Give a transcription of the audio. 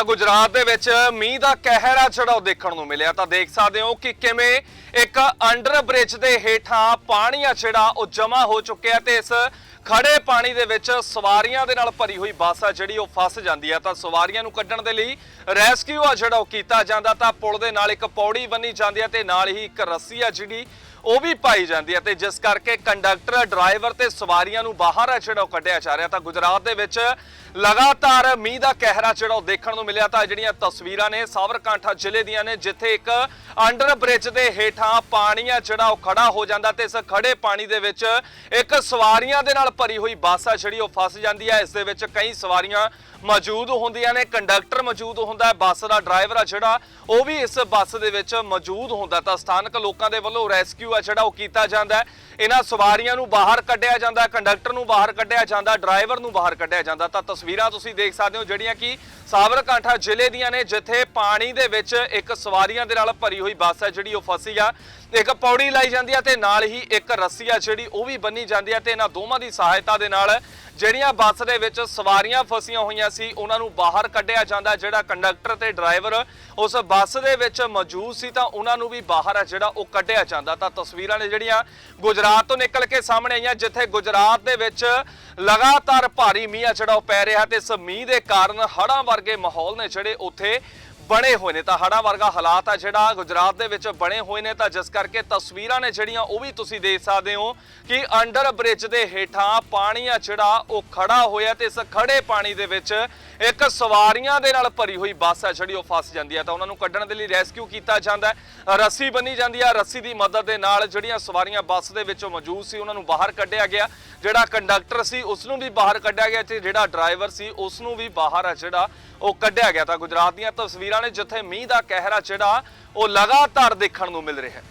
ਤਾਂ ਗੁਜਰਾਤ ਦੇ ਵਿੱਚ ਮੀਂਹ ਦਾ ਕਹਿਰ ਆ ਜਿਹੜਾ ਉਹ ਦੇਖਣ ਨੂੰ ਮਿਲਿਆ। ਤਾਂ ਦੇਖ ਸਕਦੇ ਹੋ ਕਿ ਕਿਵੇਂ ਇੱਕ ਅੰਡਰ ਬ੍ਰਿਜ ਦੇ ਹੇਠਾਂ ਪਾਣੀ ਆ ਜਿਹੜਾ, ਉਹ ਜਮਾ ਹੋ ਚੁੱਕਿਆ ਤੇ ਇਸ ਖੜੇ ਪਾਣੀ ਦੇ ਵਿੱਚ ਸਵਾਰੀਆਂ ਦੇ ਨਾਲ ਭਰੀ ਹੋਈ ਬੱਸ ਆ ਜਿਹੜੀ, ਉਹ ਫਸ ਜਾਂਦੀ ਹੈ ਤਾਂ ਸਵਾਰੀਆਂ ਨੂੰ ਕੱਢਣ ਦੇ ਲਈ ਰੈਸਕਿਊ ਆ ਜਿਹੜਾ, ਉਹ ਕੀਤਾ ਜਾਂਦਾ। ਤਾਂ ਪੁਲ ਦੇ ਨਾਲ ਇੱਕ ਪੌੜੀ ਬੰਨੀ ਜਾਂਦੀ ਹੈ ਤੇ ਨਾਲ ਹੀ ਇੱਕ ਰੱਸੀ ਆ ਜਿਹੜੀ ਉਹ ਵੀ ਪਾਈ ਜਾਂਦੀ ਹੈ ਤੇ ਜਿਸ ਕਰਕੇ ਕੰਡਕਟਰ, ਡਰਾਈਵਰ ਤੇ ਸਵਾਰੀਆਂ ਨੂੰ ਬਾਹਰ ਆ ਜਿਹੜਾ ਉਹ ਕੱਢਿਆ ਜਾ ਰਿਹਾ ਤਾਂ ਗੁਜਰਾਤ ਦੇ ਵਿੱਚ ਲਗਾਤਾਰ ਮੀਂਹ ਦਾ ਕਹਿਰਾ ਜਿਹੜਾ ਉਹ ਦੇਖਣ ਨੂੰ ਮਿਲਿਆ ਤਾਂ ਜਿਹੜੀਆਂ ਤਸਵੀਰਾਂ ਨੇ ਸਾਵਰਕਾਂਠਾ ਜ਼ਿਲ੍ਹੇ ਦੀਆਂ ਨੇ, ਜਿੱਥੇ ਇੱਕ ਅੰਡਰ ਬ੍ਰਿਜ ਦੇ ਹੇਠਾਂ ਪਾਣੀ ਆ ਜਿਹੜਾ ਉਹ ਖੜਾ ਹੋ ਜਾਂਦਾ ਤੇ ਇਸ ਖੜੇ ਪਾਣੀ ਦੇ ਵਿੱਚ ਇੱਕ ਸਵਾਰੀਆਂ ਦੇ ਨਾਲ ਭਰੀ ਹੋਈ ਬੱਸ ਆ ਜਿਹੜੀ ਉਹ ਫਸ ਜਾਂਦੀ ਹੈ ਇਸ ਦੇ ਵਿੱਚ ਕਈ ਸਵਾਰੀਆਂ ਮੌਜੂਦ ਹੁੰਦੀਆਂ ਨੇ, ਕੰਡਕਟਰ ਮੌਜੂਦ ਹੁੰਦਾ ਹੈ ਬੱਸ ਦਾ ਡਰਾਈਵਰ ਆ ਜਿਹੜਾ ਉਹ ਵੀ ਇਸ ਬੱਸ ਦੇ ਵਿੱਚ ਮੌਜੂਦ ਹੁੰਦਾ ਤਾਂ ਸਥਾਨਕ ਲੋਕਾਂ ਦੇ ਵੱਲੋਂ ਰੈਸਕਿਊ ਆ ਜਿਹੜਾ ਉਹ ਕੀਤਾ ਜਾਂਦਾ ਹੈ। ਇਹਨਾਂ ਸਵਾਰੀਆਂ ਨੂੰ ਬਾਹਰ ਕੱਢਿਆ ਜਾਂਦਾ ਕੰਡਕਟਰ ਨੂੰ ਬਾਹਰ ਕੱਢਿਆ ਜਾਂਦਾ, ਡਰਾਈਵਰ ਨੂੰ ਬਾਹਰ ਕੱਢਿਆ ਜਾਂਦਾ। ਤਾਂ ਤਸਵੀਰਾਂ ਤੁਸੀਂ ਦੇਖ ਸਕਦੇ ਹੋ ਜਿਹੜੀਆਂ ਕਿ ਸਾਬਰਕਾਂਠਾ ਜ਼ਿਲ੍ਹੇ ਦੀਆਂ ਨੇ, ਜਿੱਥੇ ਪਾਣੀ ਦੇ ਵਿੱਚ ਇੱਕ ਸਵਾਰੀਆਂ ਦੇ ਨਾਲ ਭਰੀ ਹੋਈ ਬੱਸ ਹੈ ਜਿਹੜੀ ਉਹ ਫਸੀ ਆ। ਇੱਕ ਪੌੜੀ ਲਾਈ ਜਾਂਦੀ ਹੈ ਤੇ ਨਾਲ ਹੀ ਇੱਕ ਰੱਸੀ ਆ ਜਿਹੜੀ ਉਹ ਵੀ ਬੰਨੀ ਜਾਂਦੀ ਹੈ ਤੇ ਇਹਨਾਂ ਦੋਵਾਂ ਦੀ ਸਹਾਇਤਾ ਦੇ ਨਾਲ ਜਿਹੜੀਆਂ ਬੱਸ ਦੇ ਵਿੱਚ ਸਵਾਰੀਆਂ ਫਸੀਆਂ ਹੋਈਆਂ ਸੀ, ਉਹਨਾਂ ਨੂੰ ਬਾਹਰ ਕੱਢਿਆ ਜਾਂਦਾ, ਜਿਹੜਾ ਕੰਡਕਟਰ ਤੇ ਡਰਾਈਵਰ ਉਸ ਬੱਸ ਦੇ ਵਿੱਚ ਮੌਜੂਦ ਸੀ, ਤਾਂ ਉਹਨਾਂ ਨੂੰ ਵੀ ਬਾਹਰ ਆ ਜਿਹੜਾ ਉਹ ਕੱਢਿਆ ਜਾਂਦਾ। ਤਾਂ ਤਸਵੀਰਾਂ ਨੇ ਜਿਹੜੀਆਂ ਗੁਜਰਾਤ ਤੋਂ ਨਿਕਲ ਕੇ ਸਾਹਮਣੇ ਆਈਆਂ, ਜਿੱਥੇ ਗੁਜਰਾਤ ਦੇ ਵਿੱਚ ਲਗਾਤਾਰ ਭਾਰੀ ਮੀਂਹ ਆ ਜਿਹੜਾ ਉਹ ਪੈ ਰਿਹਾ ਤੇ ਇਸ ਮੀਂਹ ਦੇ ਕਾਰਨ ਹੜ੍ਹਾਂ ਵਰਗੇ ਮਾਹੌਲ ਨੇ ਜਿਹੜੇ ਉੱਥੇ ਬਣੇ ਹੋਏ ਨੇ ਤਾਂ ਹੜ੍ਹਾਂ ਵਰਗਾ ਹਾਲਾਤ ਆ ਜਿਹੜਾ ਗੁਜਰਾਤ ਦੇ ਵਿੱਚ ਬਣੇ ਹੋਏ ਨੇ ਤਾਂ ਜਿਸ ਕਰਕੇ ਤਸਵੀਰਾਂ ਨੇ ਜਿਹੜੀਆਂ ਉਹ ਵੀ ਤੁਸੀਂ ਦੇਖ ਸਕਦੇ ਹੋ ਕਿ ਅੰਡਰ ਬ੍ਰਿਜ ਦੇ ਹੇਠਾਂ ਪਾਣੀ ਆ ਜਿਹੜਾ ਉਹ ਖੜਾ ਹੋਇਆ ਤੇ ਇਸ ਖੜੇ ਪਾਣੀ ਦੇ ਵਿੱਚ ਇੱਕ ਸਵਾਰੀਆਂ ਦੇ ਨਾਲ ਭਰੀ ਹੋਈ ਬੱਸ ਆ ਜਿਹੜੀ ਉਹ ਫਸ ਜਾਂਦੀ ਹੈ ਤਾਂ ਉਹਨਾਂ ਨੂੰ ਕੱਢਣ ਦੇ ਲਈ ਰੈਸਕਿਊ ਕੀਤਾ ਜਾਂਦਾ ਰੱਸੀ ਬੰਨੀ ਜਾਂਦੀ ਹੈ ਰੱਸੀ ਦੀ ਮਦਦ ਦੇ ਨਾਲ ਜਿਹੜੀਆਂ ਸਵਾਰੀਆਂ ਬੱਸ ਦੇ ਵਿੱਚੋਂ ਮੌਜੂਦ ਸੀ, ਉਹਨਾਂ ਨੂੰ ਬਾਹਰ ਕੱਢਿਆ ਗਿਆ। ਜਿਹੜਾ ਕੰਡਕਟਰ ਸੀ ਉਸ ਨੂੰ ਵੀ ਬਾਹਰ ਕੱਢਿਆ ਗਿਆ ਤੇ ਜਿਹੜਾ ਡਰਾਈਵਰ ਸੀ ਉਸ ਨੂੰ ਵੀ ਬਾਹਰ ਆ ਜਿਹੜਾ ਉਹ ਕੱਢਿਆ ਗਿਆ ਤਾਂ ਗੁਜਰਾਤ ਦੀਆਂ ਤਸਵੀਰਾਂ ਨੇ ਜਿੱਥੇ ਮੀਂਹ ਦਾ ਕਹਿਰਾ ਜਿਹੜਾ ਉਹ ਲਗਾਤਾਰ ਦੇਖਣ ਨੂੰ ਮਿਲ ਰਿਹਾ ਹੈ।